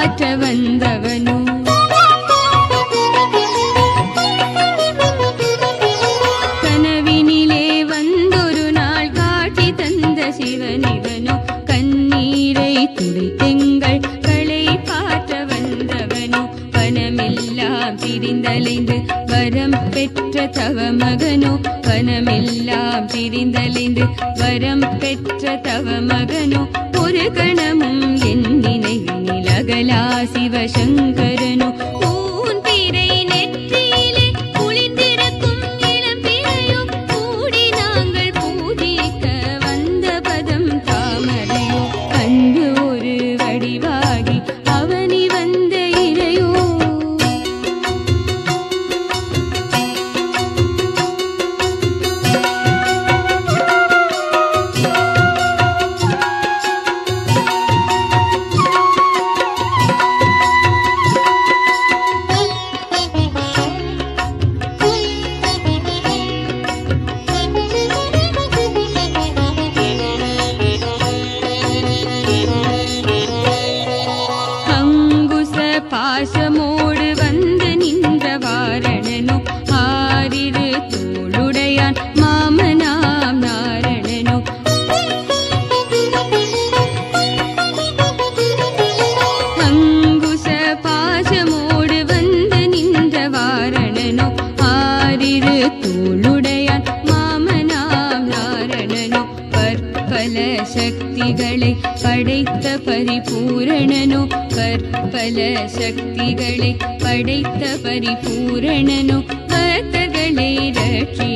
களை பாற்ற கனவினிலே வந்தொரு நாள் காட்டி தந்த சிவனிவனோ? கண்ணீரை துடைத்தெங்கள் களை பாற்ற வந்தவனோ? வனமெல்லாம் பிரிந்தலைந்து வரம் பெற்ற தவ மகனோ? வனமெல்லாம் பிரிந்தலைந்து வரம் பெற்ற தவ மகனோ? ஒரு கணமும் शिवशङ्कर आकाशमो பல சக்திகளை படைத்த பரிபூரணனோ கற்பல சக்திகளை படைத்த பரிபூரணனோ பக்தர்களை ரட்சிக்க